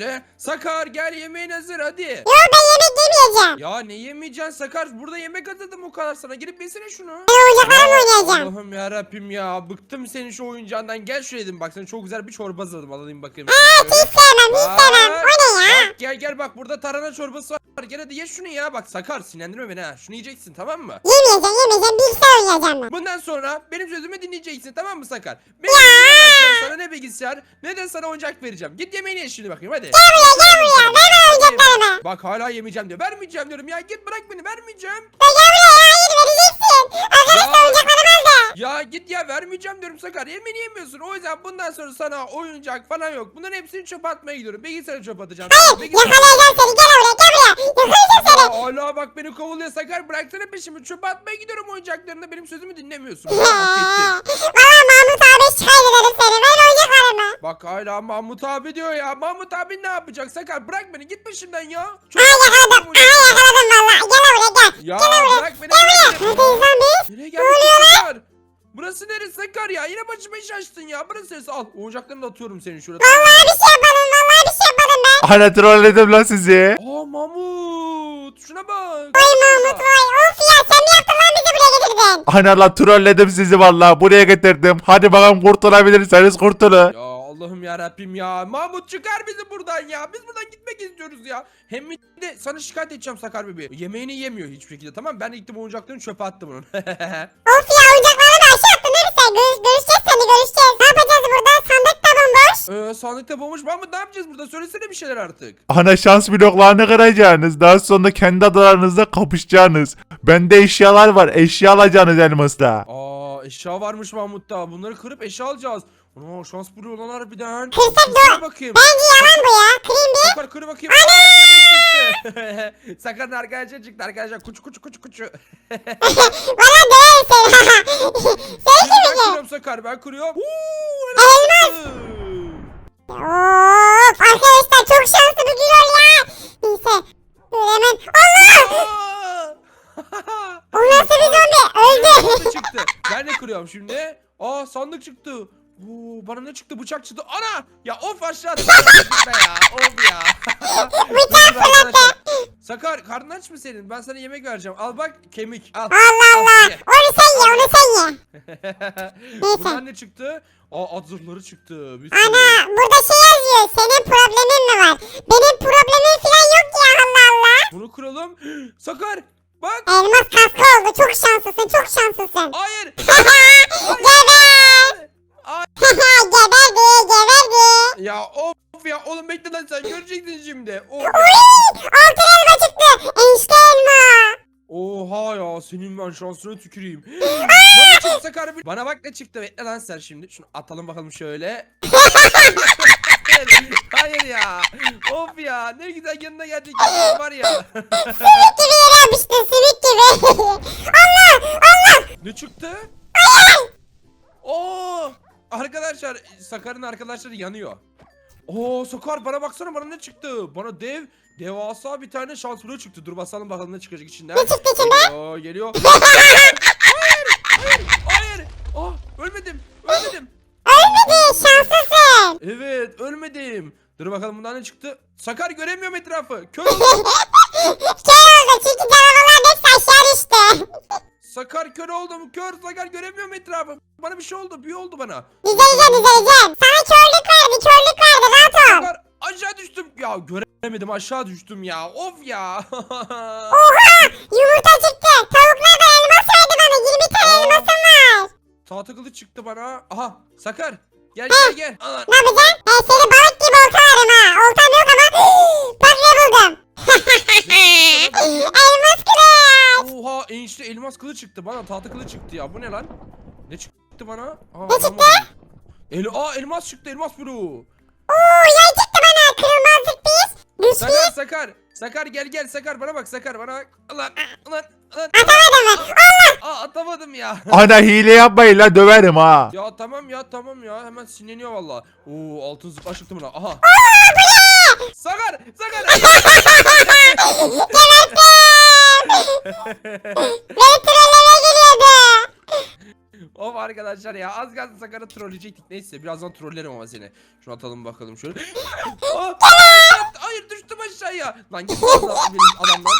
şöyle. Sakar gel yemeğin hazır hadi. Yok ben yemek yemeyeceğim. Ya ne yemeyeceksin Sakar? Burada yemek hazırladım o kadar sana. Girip yesene şunu. Ben oyuncaklarla oynayacağım. Allah'ım ya Rabbim ya. Bıktım senin şu oyuncağından. Gel şuraya dedim. Bak sana çok güzel bir çorba hazırladım. Alayım bakayım. Hiç sevmem hiç sevmem. O ne ya? Bak gel gel bak burada tarhana çorbası var. Gel hadi ye şunu ya. Bak Sakar sinirlendirme beni ha. Şunu yiyeceksin tamam mı? Yemeyeceğim yemeyeceğim. Bilgisayar oynayacağım ben. Bundan sonra benim sözümü dinleyeceksin tamam mı Sakar? Benim dinlemezsen sana ne bilgisayar ne de sana oyuncak vereceğim. Git yemeğini ye şimdi bakayım hadi. Gel buraya gel buraya. Oyuncaklarımı. Bak hala yemeyeceğim diyor. Vermeyeceğim diyorum ya. Git bırak beni vermeyeceğim. Ya gel buraya ya. Hayır vereceksin. Arkadaşlar oyuncaklarımı aldı. Ya git ya vermeyeceğim diyorum Sakar. Yemeğini yemiyorsun. O yüzden bundan sonra sana oyuncak falan yok. Bunların hepsini çöpe atmaya gidiyorum. Bilgisayarı çöpe atacağım. Hayır yakalayacağım seni. Gel buraya gel buraya. Yakalayacağım seni. Ya hala bak beni kovuluyor Sakar. Bıraksana peşimi. Çöpe atmaya gidiyorum oyuncaklarını. Benim sözümü dinlemiyorsun. Bak. Valla Mahmut abi şikayet ederim seni. Ver oyuncaklarımı. Bak hala Mahmut abi diyor ya. Mahmut abi ne yapacak Sakar? Bırak beni git peşimden ya. Çok Aa yakaladım. Aa yakaladım valla. Gel buraya gel. Ya Gel buraya. bırak beni. Gel buraya. Neredeyiz lan biz? Nereye geldik Sakar? Burası neresi Sakar ya? Yine başıma iş açtın ya. Burası neresi? Al oyuncaklarını da atıyorum senin şurada. Vallahi bir şey yapmadım. Vallahi bir şey yapmadım ben. Ana trolledim lan sizi. Aa Mahmut. Şuna bak. Vay Mahmut vay. Of ya sen bizi getirdin? Ana lan trolledim sizi vallahi buraya getirdim. Hadi bakalım kurtulabilirseniz kurtulun. Ya Allah'ım ya Rabbim ya. Mahmut çıkar bizi buradan ya. Biz buradan gitmek istiyoruz ya. Hem de sana şikayet edeceğim Sakar bebeği. Yemeğini yemiyor hiçbir şekilde tamam mı? Ben gittim oyuncaklarını çöpe attım onun. Of ya oyuncaklarımı da aşağı attın. Neyse görüş, görüşeceğiz seni görüşeceğiz. Ne yapacağız bomboş. ee, sandıkta bulmuş Mahmut ne yapacağız burada? Söylesene bir şeyler artık. Ana şans bloklarını kıracaksınız. Daha sonra kendi adalarınızda kapışacaksınız. Bende eşyalar var. Eşya alacaksınız elmasla. Aa eşya varmış Mahmut'ta. Bunları kırıp eşya alacağız. Ana şans buluyor lan harbiden. Kırsak Kırsana bakayım. Bence yalan bu ya. Kırayım bir. Sakar kır bakayım. Çıktı. Sakar'ın arkadaşlar çıktı arkadaşlar. Kuçu kuçu kuçu kuçu. Valla döverim seni. Seni ben kırıyorum Sakar ben kırıyorum. Uuu. Of arkadaşlar çok şanslı bir gün ol ya. Neyse. Dur hemen. Allah. O nasıl bir zombi? Öldü. Sandık çıktı. Ben de kırıyorum şimdi. Aa sandık çıktı. Oo, bana ne çıktı? Bıçak çıktı. Ana! Ya of aşağı. Gitme ya. Of ya. Bıçak fırlattı. Sakar karnın aç mı senin? Ben sana yemek vereceğim. Al bak kemik. Al. Allah Al, Allah. ye. Onu sen ye onu sen ye. Buradan ne çıktı? Aa at zırhları çıktı. Bir sürü. Ana burada şey yazıyor. Senin problemin mi var? Benim problemim falan yok ya Allah Allah. Bunu kıralım. Sakar bak. Elmas kaskı oldu. Çok şanslısın çok şanslısın. Hayır. Geber. Ay. geberdi geberdi. Ya of ya oğlum bekle lan sen göreceksin şimdi. Of. Altın elma çıktı. Enişte elma. Oha ya senin ben şansına tüküreyim. Bana çıktı Sakar. bir- Bana bak ne çıktı bekle lan sen şimdi. Şunu atalım bakalım şöyle. hayır, ya. Of ya ne güzel yanına geldik ya, var ya. Sümük gibi yere yapıştı sümük gibi. Allah Allah. ne çıktı? Oo! Arkadaşlar Sakar'ın arkadaşları yanıyor. Oo Sakar bana baksana bana ne çıktı? Bana dev devasa bir tane şans bloğu çıktı. Dur basalım bakalım ne çıkacak içinden. Ne çıktı içinden? Geliyor geliyor. hayır hayır hayır. Ah ölmedim ölmedim. Ölmedi şanslısın. Evet ölmedim. Dur bakalım bundan ne çıktı? Sakar göremiyorum etrafı. Kör oldum. Şey oldu çünkü canavarlar hepsi aşağı düştü. Sakar kör oldum. Kör Sakar göremiyorum etrafı. Bana bir şey oldu. Büyü oldu bana. İzleyeceğim izleyeceğim. Sana körlük verdi rahat ol. Sakar aşağı düştüm. Ya göremedim aşağı düştüm ya. Of ya. Oha yumurta çıktı. Tavuklar da elmas verdi bana. 20 tane Aa. elmasım var. Tahta kılıç çıktı bana. Aha Sakar. Gel gel gel. Alan. Ne yapacaksın? Ben seni balık gibi oltalarım ha. Oltam yok ama. Bak ne buldum. elmas kılıç. Oha enişte elmas kılıç çıktı bana. Tahta kılıç çıktı ya. Bu ne lan? Ne çıktı bana? Aa, Ne çıktı? El Aa elmas çıktı elmas buru. Oo yay çıktı bana. Kırılmazlık biz. Güç Sakar. Sakar. Sakar gel gel Sakar bana bak Sakar bana bak. Ulan ulan ulan. Atamadım mı? Aa atamadım ya. Ana hile yapmayın la döverim ha. ya tamam ya tamam ya hemen sinirleniyor valla. Oo altın zıplar çıktı buna. Aha. Sakar Sakar. Beni trollemeye geliyordu. Of arkadaşlar ya az kalsın Sakar'ı trolleyecektik. Neyse birazdan trollerim ama seni. Şunu atalım bakalım şöyle. Aa, hayır düştüm aşağıya. Lan git benim adamdan.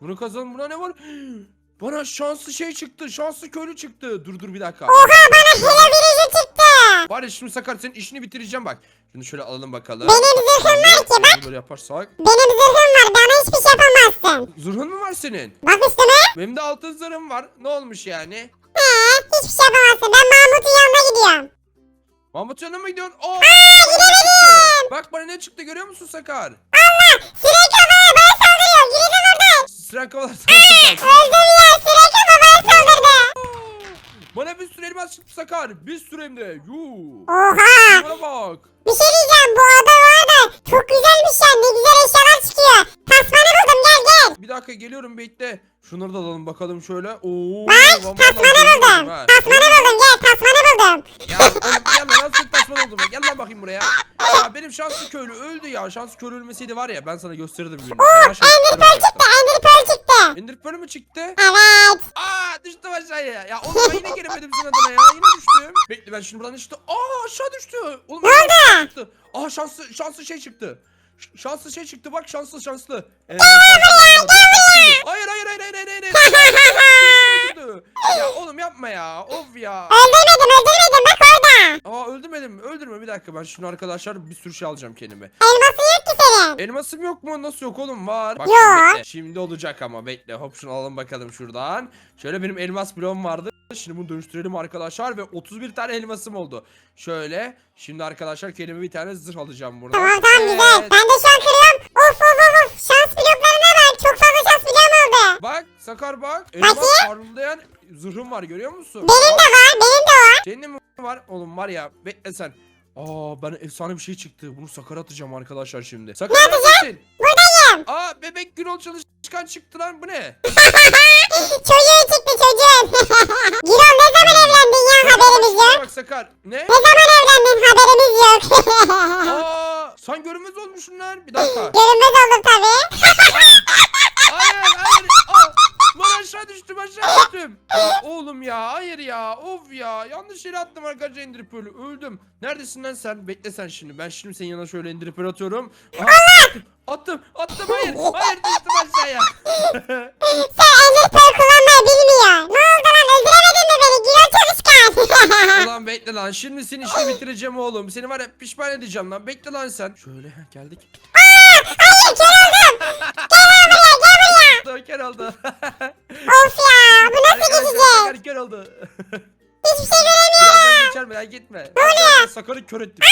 Bunu kazan buna ne var? Bana şanslı şey çıktı. Şanslı köylü çıktı. Dur dur bir dakika. Oha bana hele birisi çıktı. Var ya şimdi Sakar senin işini bitireceğim bak. Şunu şöyle alalım bakalım. Benim zırhım var ki bak. Böyle yaparsak. Benim zırhım var. Bana hiçbir şey yapamazsın. Zırhın mı var senin? Bak üstüme. Benim de altın zırhım var. Ne olmuş yani? He, hiçbir şey yapamazsın. Ben Mahmut'un yanına gidiyorum. Mahmut yanına mı gidiyorsun? Aa, gidemedim. Bak bana ne çıktı görüyor musun Sakar? Sinek havaya bana saldırıyor. Gidin oradan. Siren kovalar sana Öldüm ya. Sinek hava bana saldırdı. Bana bir sürü elmas çıktı Sakar. Bir sürü hem de. Yuu. Oha. Bana bak. Bir şey diyeceğim. Bu ada var da çok güzelmiş ya. Ne güzel eşyalar çıkıyor. Tasmanı buldum. Gel gel. Bir dakika geliyorum bekle. Şunları da alalım bakalım şöyle. Oo. Bak vallahi tasmanı buldum. ha. Tasmanı buldum. Gel tasmanı buldum. Ya oğlum gel lan nasıl tasman oldum ya. Gel lan bakayım buraya. Ya benim şanslı köylü öldü ya. Şanslı köylü ölmeseydi var ya ben sana gösterirdim şanslı Ender pearl çıktı. Ender pearl çıktı. Ender Pearl mü çıktı? Evet. Aa düştüm aşağıya. Ya oğlum ben yine giremedim senin adına ya. Yine düştüm. Bekle ben şimdi buradan düştüm. Aa aşağı düştü. Oğlum Ne oldu? Aa şanslı şanslı şey çıktı. Ş- Şanslı şey çıktı bak şanslı şanslı. Ee, şanslı- Hayır hayır hayır hayır hayır. hayır. ya oğlum yapma ya. Of ya. Öldürmedim öldürmedim. Bak orada. Aa öldürmedim. Öldürme bir dakika ben şimdi arkadaşlar bir sürü şey alacağım kendime. Elması yok ki senin. Elmasım yok mu? Nasıl yok oğlum? Var. Bak Yok. şimdi bekle. Şimdi olacak ama bekle. Hop şunu alalım bakalım şuradan. Şöyle benim elmas bloğum vardı. Şimdi bunu dönüştürelim arkadaşlar ve 31 tane elmasım oldu. Şöyle. Şimdi arkadaşlar kendime bir tane zırh alacağım buradan. Tamam tamam güzel. Evet. Ben de şu an kırıyorum. Of of of of. Şans bloklarına bak. Çok fazla şans bloğum oldu. Bak Sakar bak. Elmas Bakayım. parıldayan zırhım var görüyor musun? Benim de var. Benim de var. Senin de mi var? Ya bekle sen. Aa bana efsane bir şey çıktı. Bunu Sakar'a atacağım arkadaşlar şimdi. Sakar neredesin? Buradayım. Aa bebek Gürol çalışkan çıktı lan bu ne? Çocuğu çıktı çocuğun. Girol ne zaman evlendin ya haberimiz yok. Bak Sakar. Ne? Ne zaman evlendin haberimiz yok. Aa sen görünmez olmuşsun lan. Bir dakika. Görünmez oldum tabii. Hayır hayır. Aa, lan aşağı düştüm aşağı düştüm. Ya, oğlum ya hayır ya. Of ya. Yanlış yere attım arkadaşlar Ender Pearl'ü. Öldüm. Neredesin lan sen? Bekle sen şimdi. Ben şimdi senin yanına şöyle Ender Pearl atıyorum. Aha, attım. Attım. Attım. Hayır. Hayır düştüm aşağıya. Sen Ender Pearl kullanmayı bilmiyor. Ne oldu lan öldüremedin mi beni? Girol çalışkan. Ulan bekle lan. Şimdi senin işini bitireceğim oğlum. Seni var ya pişman edeceğim lan. Bekle lan sen. Şöyle geldik. Hayır kör oldum. Gel buraya gel buraya. Kör oldu. Of ya bu nasıl geçecek? Kör oldu. merak etme. Ne oluyor? Sakarı kör ettim.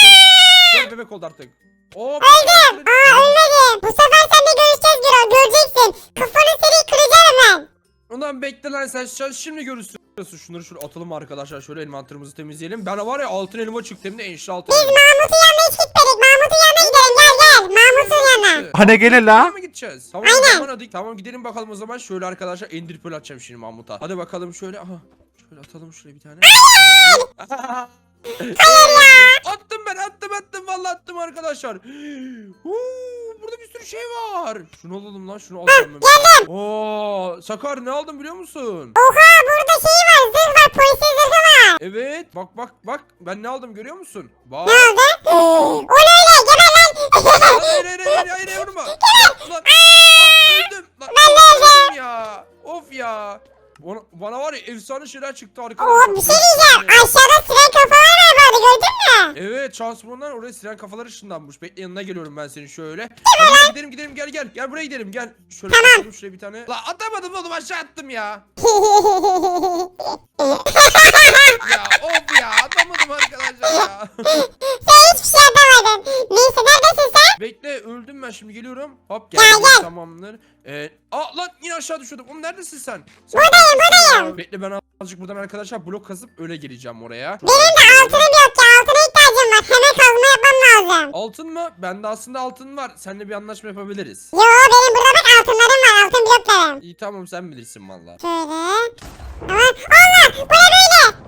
Kör, kör bebek oldu artık. Oo, Öldüm. Aa ölmedim. Bu sefer seninle görüşeceğiz Girol. Göreceksin. Kafanı seni kıracağım ben. Ulan bekle lan sen, sen şimdi görürsün. Şunları şöyle atalım arkadaşlar. Şöyle envanterimizi temizleyelim. Ben var ya altın elma çıktı hem de enişte altın Biz elma. Mahmut'un yanına hiç gitmedik. Mahmut'un yanına gidelim. Gel gel. Mahmut'un yanına. Hani gelin la? Mı gideceğiz? Tamam Aynen. zaman hadi. Tamam gidelim bakalım o zaman. Şöyle arkadaşlar Pearl atacağım şimdi Mahmut'a. Hadi bakalım şöyle. Aha. Şöyle atalım şuraya bir tane. Attım ben attım attım vallahi attım arkadaşlar. Huu, burada bir sürü şey var. Şunu alalım lan şunu alacağım ben. Geldim. Oo, Sakar ne aldın biliyor musun? Oha burada şey var. Zırh var. Polisin zırhı var. Evet bak bak bak ben ne aldım görüyor musun? Bak. Ne oldu? O ne öyle? Geber lan. Hayır hayır hayır hayır hayır vurma. Lan, lan. Aa, öldüm. Lan, öldüm ya. Of ya. Bana, bana var ya efsane şeyler çıktı arkadaşlar. Oo bir şey diyeceğim. Aşağıda siren kafalar var vardı gördün mü? Evet şans bundan oraya siren kafalar ışınlanmış. Bekle yanına geliyorum ben senin şöyle. Hadi gidelim gidelim gel gel. Gel buraya gidelim gel. Şöyle Tamam. atalım şuraya bir tane. La atamadım oğlum aşağı attım ya. Ya of ya atamadım arkadaşlar ya. Sen hiçbir şey yapamadın. Neyse neredesin sen? Bekle öldüm ben şimdi geliyorum. Hop Gel, geldim gel. tamamdır. Ee, aa lan yine aşağı düşüyordum. Oğlum neredesin sen? sen Buradayım, buradayım. Bekle ben azıcık buradan arkadaşlar blok kazıp öyle geleceğim oraya. Benim de altınım var. Hemen kazma yapmam lazım. Altın mı? Bende aslında altın var. Seninle bir anlaşma yapabiliriz. Yo benim burada bak altınlarım var. Altın bloklarım. İyi tamam sen bilirsin valla. Şöyle. Tamam. Allah! Bu ne böyle?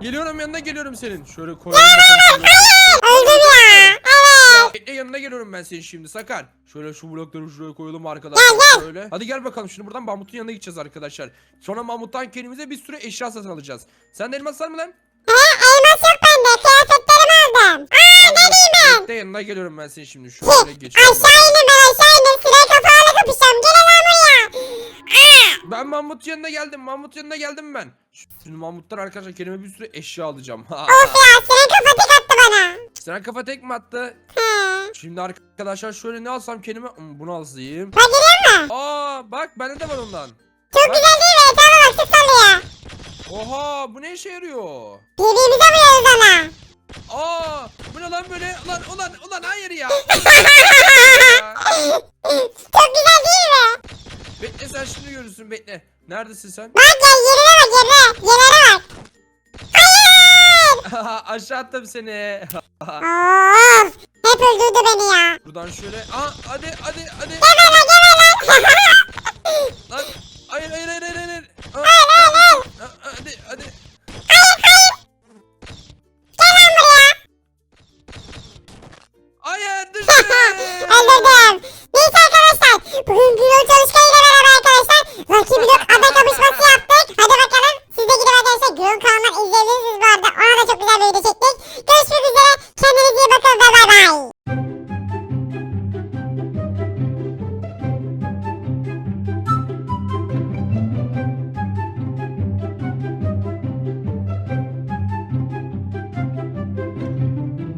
Geliyorum yanına geliyorum senin. Şöyle bakalım şöyle. Öldüm ya. Evet. Bekle yanına geliyorum ben senin şimdi Sakar. Şöyle şu blokları şuraya koyalım arkadaşlar. Gel, gel. Şöyle. Hadi gel bakalım şimdi buradan Mahmut'un yanına gideceğiz arkadaşlar. Sonra Mahmut'tan kendimize bir sürü eşya satın alacağız. Sen de elmas var mı lan? He elmas yok bende. Kıyafetlerimi aldım. Aa neredeyim ben? Bekle yanına geliyorum ben senin şimdi. Hı, Şöyle geçiyorum. Aşağı indim ben aşağı indim. Silah kapağıyla kapışacağım. Gelin lan buraya. Aa, Ben Mahmut yanına geldim. Mahmut yanına geldim ben. Şimdi Mahmutlar arkadaşlar kendime bir sürü eşya alacağım. of ya silah kafa tek attı bana. Sen kafa tek mi attı? He. Şimdi arkadaşlar şöyle ne alsam kendime Hmm, bunu alayım. Bak görüyor musun? Aa bak bende de var ondan. Çok Bak. güzel değil mi? Etrafa bak sık sallıyor. Oha bu ne işe yarıyor? Birbirimize vuruyoruz ona. Aa bu ne lan böyle? Ulan ulan ulan hayır ya. Çok güzel değil mi? bekle sen şimdi görürsün bekle. Neredesin sen? Bak ya yerine bak yerine. Yerlere bak. Hayır. Aşağı attım seni. Of. Hep öldürdü beni ya. Buradan şöyle. Aa hadi hadi hadi. Gel gel